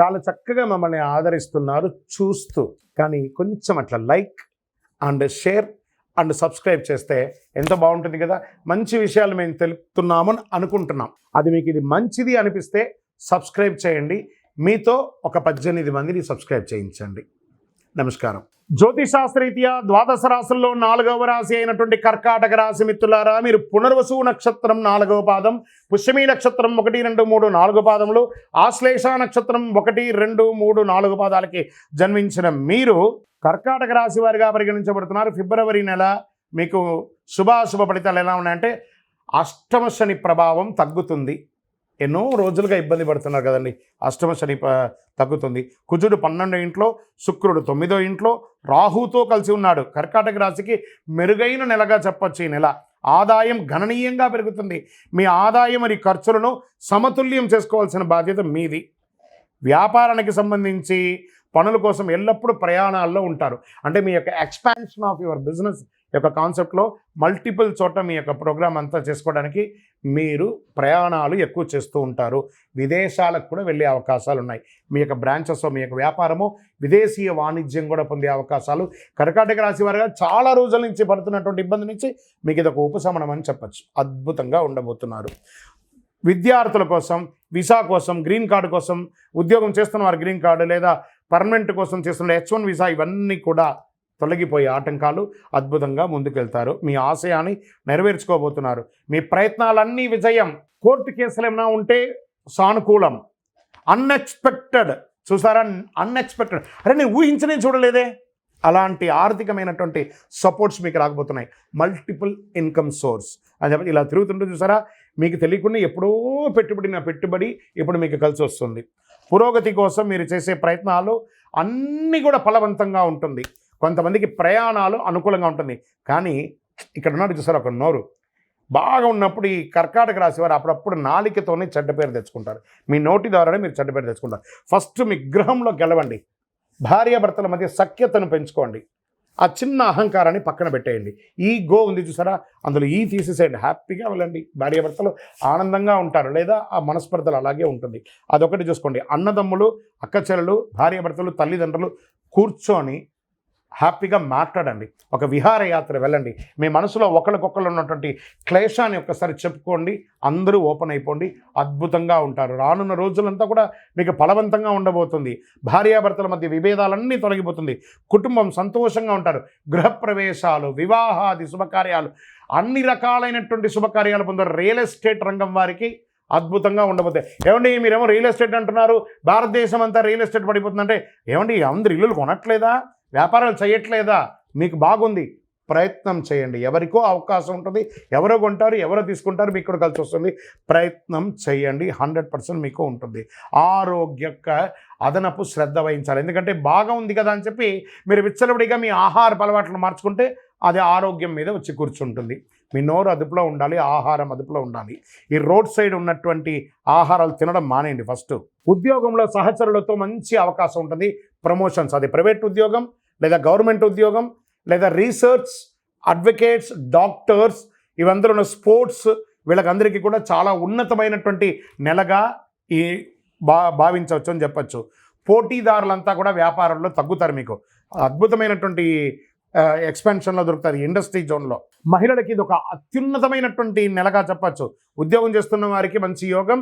చాలా చక్కగా మమ్మల్ని ఆదరిస్తున్నారు. చూస్తూ కానీ కొంచెం అట్లా like and share and subscribe చేస్తే ఎంత బాగుంటుంది కదా? మంచి విషయాలు మేము తెలుపుతున్నాము అని అనుకుంటున్నాం. అది మీకు ఇది మంచిది అనిపిస్తే సబ్స్క్రైబ్ చేయండి. మీతో ఒక పద్దెనిమిది మందిని సబ్స్క్రైబ్ చేయించండి. నమస్కారం. జ్యోతిశాస్త్రరీత్యా ద్వాదశ రాశుల్లో నాలుగవ రాశి అయినటువంటి కర్కాటక రాశి మిత్రులారా మీరు పునర్వసు నక్షత్రం నాలుగవ పాదం పుష్యమీ నక్షత్రం ఒకటి రెండు మూడు నాలుగు పాదములు ఆశ్లేష నక్షత్రం ఒకటి రెండు మూడు నాలుగు పాదాలకి జన్మించిన మీరు కర్కాటక రాశి వారిగా పరిగణించబడుతున్నారు. ఫిబ్రవరి నెల మీకు శుభాశుభ ఫలితాలు ఎలా ఉన్నాయంటే అష్టమ శని ప్రభావం తగ్గుతుంది. ఎన్నో రోజులుగా ఇబ్బంది పడుతున్నారు కదండి. అష్టమ శని తగ్గుతుంది. కుజుడు పన్నెండో ఇంట్లో శుక్రుడు తొమ్మిదో ఇంట్లో రాహుతో కలిసి ఉన్నాడు. కర్కాటక రాశికి మెరుగైన నెలగా చెప్పొచ్చు ఈ నెల. ఆదాయం గణనీయంగా పెరుగుతుంది. మీ ఆదాయం మరియు ఖర్చులను సమతుల్యం చేసుకోవాల్సిన బాధ్యత మీది. వ్యాపారానికి సంబంధించి పనుల కోసం ఎల్లప్పుడూ ప్రయాణాల్లో ఉంటారు. అంటే మీ యొక్క ఎక్స్పాన్షన్ ఆఫ్ యువర్ బిజినెస్ యొక్క కాన్సెప్ట్లో మల్టిపుల్ చోట మీ యొక్క ప్రోగ్రామ్ అంతా చేసుకోవడానికి మీరు ప్రయాణాలు ఎక్కువ చేస్తూ ఉంటారు. విదేశాలకు కూడా వెళ్ళే అవకాశాలు ఉన్నాయి. మీ యొక్క బ్రాంచెస్ మీ యొక్క వ్యాపారము విదేశీయ వాణిజ్యం కూడా పొందే అవకాశాలు. కర్కాటక రాశి వారిగా చాలా రోజుల నుంచి పడుతున్నటువంటి ఇబ్బంది నుంచి మీకు ఇది ఒక ఉపశమనం అని చెప్పచ్చు. అద్భుతంగా ఉండబోతున్నారు. విద్యార్థుల కోసం వీసా కోసం గ్రీన్ కార్డు కోసం ఉద్యోగం చేస్తున్న వారు గ్రీన్ కార్డు లేదా పర్మనెంట్ కోసం చేస్తున్న హెచ్ వన్ వీసా ఇవన్నీ కూడా తొలగిపోయే ఆటంకాలు అద్భుతంగా ముందుకెళ్తారు. మీ ఆశయాన్ని నెరవేర్చుకోబోతున్నారు. మీ ప్రయత్నాలన్నీ విజయం. కోర్టు కేసులు ఏమైనా ఉంటే సానుకూలం. అన్ఎక్స్పెక్టెడ్ చూసారా? అన్ఎక్స్పెక్టెడ్ అరే నేను ఊహించనే చూడలేదే. అలాంటి ఆర్థికమైనటువంటి సపోర్ట్స్ మీకు రాకపోతున్నాయి. మల్టిపుల్ ఇన్కమ్ సోర్స్ అని చెప్పి ఇలా తిరుగుతుంటే చూసారా? మీకు తెలియకుండా ఎప్పుడో పెట్టుబడిన పెట్టుబడి ఇప్పుడు మీకు కలిసి వస్తుంది. పురోగతి కోసం మీరు చేసే ప్రయత్నాలు అన్నీ కూడా ఫలవంతంగా ఉంటుంది. కొంతమందికి ప్రయాణాలు అనుకూలంగా ఉంటుంది. కానీ ఇక్కడ ఉన్నాడు చూసారా ఒక నోరు. బాగా ఉన్నప్పుడు ఈ కర్కాటక రాశి వారు అప్పుడప్పుడు నాలికతోనే చెడ్డ పేరు తెచ్చుకుంటారు. మీ నోటి ద్వారానే మీరు చెడ్డ పేరు తెచ్చుకుంటారు. ఫస్ట్ మీ గ్రహంలో గెలవండి. భార్యాభర్తల మధ్య సఖ్యతను పెంచుకోండి. ఆ చిన్న అహంకారాన్ని పక్కన పెట్టేయండి. ఈ గో ఉంది చూసారా? అందులో ఈ తీసేసేయండి. హ్యాపీగా వెళ్ళండి. భార్యాభర్తలు ఆనందంగా ఉంటారు లేదా ఆ మనస్పర్ధలు అలాగే ఉంటుంది. అదొకటి చూసుకోండి. అన్నదమ్ములు అక్కచెల్లెలు భార్యాభర్తలు తల్లిదండ్రులు కూర్చొని హ్యాపీగా మాట్లాడండి. ఒక విహారయాత్ర వెళ్ళండి. మీ మనసులో ఒకరికొకరు ఉన్నటువంటి క్లేశాన్ని ఒక్కసారి చెప్పుకోండి. అందరూ ఓపెన్ అయిపోండి. అద్భుతంగా ఉంటారు. రానున్న రోజులంతా కూడా మీకు ఫలవంతంగా ఉండబోతుంది. భార్యాభర్తల మధ్య విభేదాలన్నీ తొలగిపోతుంది. కుటుంబం సంతోషంగా ఉంటారు. గృహప్రవేశాలు వివాహాది శుభకార్యాలు అన్ని రకాలైనటువంటి శుభకార్యాలు పొందారు. రియల్ ఎస్టేట్ రంగం వారికి అద్భుతంగా ఉండబోతాయి ఏమండి మీరేమో రియల్ ఎస్టేట్ అంటున్నారు. భారతదేశం అంతా రియల్ ఎస్టేట్ పడిపోతుందంటే ఏమండి అందరు ఇల్లులు కొనట్లేదా? వ్యాపారాలు చేయట్లేదా? మీకు బాగుంది. ప్రయత్నం చేయండి. ఎవరికో అవకాశం ఉంటుంది. ఎవరో కొంటారు ఎవరో తీసుకుంటారు మీకు కూడా కలిసి వస్తుంది. ప్రయత్నం చేయండి. హండ్రెడ్ పర్సెంట్ మీకు ఉంటుంది. ఆరోగ్యక అదనపు శ్రద్ధ వహించాలి. ఎందుకంటే బాగా ఉంది కదా అని చెప్పి మీరు విచ్చలవిడిగా మీ ఆహార అలవాట్లను మార్చుకుంటే అది ఆరోగ్యం మీద వచ్చి కూర్చుంటుంది. మీ నోరు అదుపులో ఉండాలి ఆహారం అదుపులో ఉండాలి. ఈ రోడ్ సైడ్ ఉన్నటువంటి ఆహారాలు తినడం మానేయండి ఫస్ట్. ఉద్యోగంలో సహచరులతో మంచి అవకాశం ఉంటుంది. ప్రమోషన్స్ అది ప్రైవేట్ ఉద్యోగం లేదా గవర్నమెంట్ ఉద్యోగం లేదా రీసెర్చ్ అడ్వకేట్స్ డాక్టర్స్ ఇవందరూ ఉన్న స్పోర్ట్స్ వీళ్ళకందరికీ కూడా చాలా ఉన్నతమైనటువంటి నెలగా ఈ బా భావించవచ్చు అని చెప్పచ్చు. పోటీదారులంతా కూడా వ్యాపారంలో తగ్గుతారు మీకు. అద్భుతమైనటువంటి ఎక్స్పెన్షన్లో దొరుకుతుంది ఇండస్ట్రీ జోన్లో. మహిళలకి ఇది ఒక అత్యున్నతమైనటువంటి నెలగా చెప్పచ్చు. ఉద్యోగం చేస్తున్న వారికి మంచి యోగం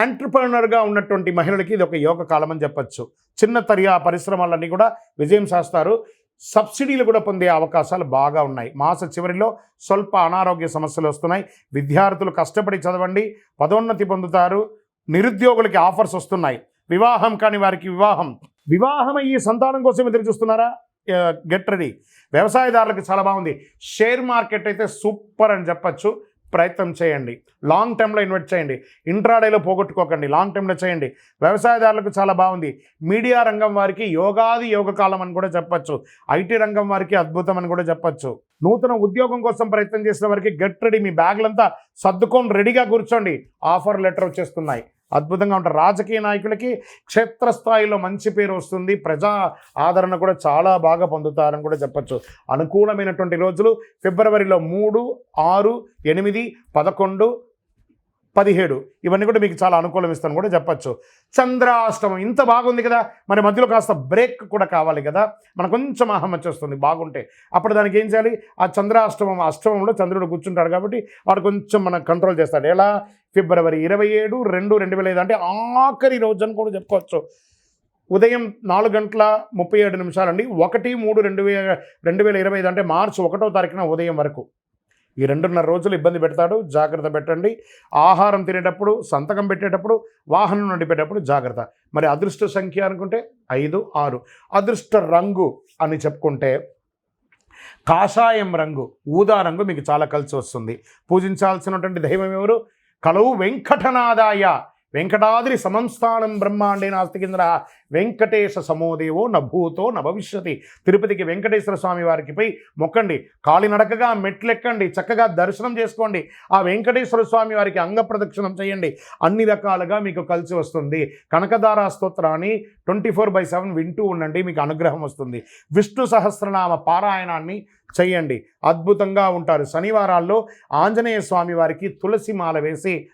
యాంటర్ప్రనర్గా ఉన్నటువంటి మహిళలకి ఇది ఒక యోగ కాలం అని చెప్పచ్చు. చిన్న తరియా పరిశ్రమలన్నీ కూడా విజయం చేస్తారు సబ్సిడీలు కూడా పొందే అవకాశాలు బాగా ఉన్నాయి. మాస చివరిలో స్వల్ప అనారోగ్య సమస్యలు వస్తున్నాయి. విద్యార్థులు కష్టపడి చదవండి పదోన్నతి పొందుతారు నిరుద్యోగులకి ఆఫర్స్ వస్తున్నాయి. వివాహం కాని వారికి వివాహం. వివాహం అయ్యి సంతానం కోసం ఎదురు చూస్తున్నారా? గెట్ రెడీ వ్యవసాయదారులకు చాలా బాగుంది. షేర్ మార్కెట్ అయితే సూపర్ అని చెప్పచ్చు. ప్రయత్నం చేయండి. లాంగ్ టర్మ్లో ఇన్వెస్ట్ చేయండి. ఇంట్రాడేలో పోగొట్టుకోకండి. లాంగ్ టర్మ్లో చేయండి. వ్యవసాయదారులకు చాలా బాగుంది. మీడియా రంగం వారికి యోగాది యోగ కాలం అని కూడా చెప్పచ్చు. ఐటీ రంగం వారికి అద్భుతం అని కూడా చెప్పచ్చు. నూతన ఉద్యోగం కోసం ప్రయత్నం చేసిన వారికి గెట్ రెడీ మీ బ్యాగులంతా సర్దుకొని రెడీగా కూర్చోండి. ఆఫర్ లెటర్ వచ్చేస్తున్నాయి. అద్భుతంగా ఉంటారు. రాజకీయ నాయకులకి క్షేత్రస్థాయిలో మంచి పేరు వస్తుంది. ప్రజా ఆదరణ కూడా చాలా బాగా పొందుతారని కూడా చెప్పచ్చు. అనుకూలమైనటువంటి రోజులు ఫిబ్రవరిలో మూడు ఆరు ఎనిమిది పదకొండు పదిహేడు. ఇవన్నీ కూడా మీకు చాలా అనుకూలం ఇస్తాను కూడా చెప్పచ్చు. చంద్రాష్టమం. ఇంత బాగుంది కదా. మరి మధ్యలో కాస్త బ్రేక్ కూడా కావాలి కదా. మనకు కొంచెం అహం వచ్చేస్తుంది. బాగుంటే అప్పుడు దానికి ఏం చేయాలి? ఆ చంద్రాష్టమం అష్టమంలో చంద్రుడు కూర్చుంటాడు కాబట్టి వాడు కొంచెం మనం కంట్రోల్ చేస్తాడు. ఎలా? ఫిబ్రవరి ఇరవై ఏడు రెండు రెండు వేల ఐదు అంటే ఆఖరి రోజు అని కూడా చెప్పుకోవచ్చు ఉదయం నాలుగు గంటల ముప్పై ఏడు నిమిషాలండి. ఒకటి మూడు రెండు వేల రెండు వేల ఇరవై ఐదు అంటే మార్చి ఒకటో తారీఖున ఉదయం వరకు. ఈ రెండున్నర రోజులు ఇబ్బంది పెడతాడు జాగ్రత్త పెట్టండి. ఆహారం తినేటప్పుడు సంతకం పెట్టేటప్పుడు వాహనం నడిపేటప్పుడు జాగ్రత్త. మరి అదృష్ట సంఖ్య అనుకుంటే ఐదు ఆరు. అదృష్ట రంగు అని చెప్పుకుంటే కాషాయం రంగు ఊదా రంగు మీకు చాలా కలిసి వస్తుంది. పూజించాల్సినటువంటి దైవం ఎవరు? కలవు వెంకటనాదాయ. వెంకటాద్రి సమంస్థానం బ్రహ్మాండే నాస్తి కింద వెంకటేశ సమోదేవో నభూతో నభవిష్యతి. తిరుపతికి వెంకటేశ్వర స్వామి వారికి పోయి మొక్కండి. కాలినడకగా మెట్లెక్కండి. చక్కగా దర్శనం చేసుకోండి. ఆ వెంకటేశ్వర స్వామి వారికి అంగ ప్రదక్షిణం చేయండి. అన్ని రకాలుగా మీకు కలిసి వస్తుంది. కనకదారా స్తోత్రాన్ని ట్వంటీ ఫోర్ బై సెవెన్ వింటూ ఉండండి. మీకు అనుగ్రహం వస్తుంది. విష్ణు సహస్రనామ పారాయణాన్ని చేయండి. అద్భుతంగా ఉంటారు. శనివారాల్లో ఆంజనేయ స్వామి వారికి తులసి మాల వేసి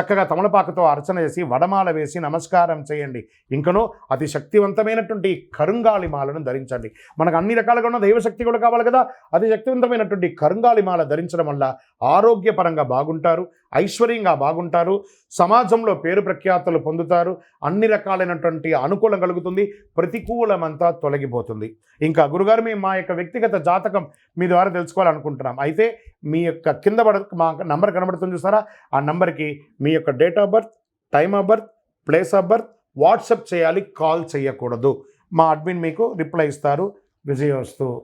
చక్కగా తమలపాకుతో అర్చన చేసి వడమాల వేసి నమస్కారం చేయండి. ఇంకనో అతి శక్తివంతమైనటువంటి కరుంగాలి మాలను ధరించండి. మనకు అన్ని రకాలుగా ఉన్న దైవశక్తి కూడా కావాలి కదా. అతి శక్తివంతమైనటువంటి కరుంగాలి మాల ధరించడం వల్ల ఆరోగ్యపరంగా బాగుంటారు. ఐశ్వర్యంగా బాగుంటారు సమాజంలో పేరు ప్రఖ్యాతలు పొందుతారు అన్ని రకాలైనటువంటి అనుకూలం కలుగుతుంది ప్రతికూలమంతా తొలగిపోతుంది. ఇంకా గురుగారు మేము మా యొక్క వ్యక్తిగత జాతకం మీ ద్వారా తెలుసుకోవాలనుకుంటున్నాం. అయితే మీ యొక్క కింద పడ మా నంబర్ కనబడుతుంది చూసారా? ఆ నంబర్కి మీ యొక్క date of birth time of birth place of birth WhatsApp చేయాలి కాల్ చేయకూడదు. మా అడ్మిన్ మీకు రిప్లై ఇస్తారు. విజయోస్తు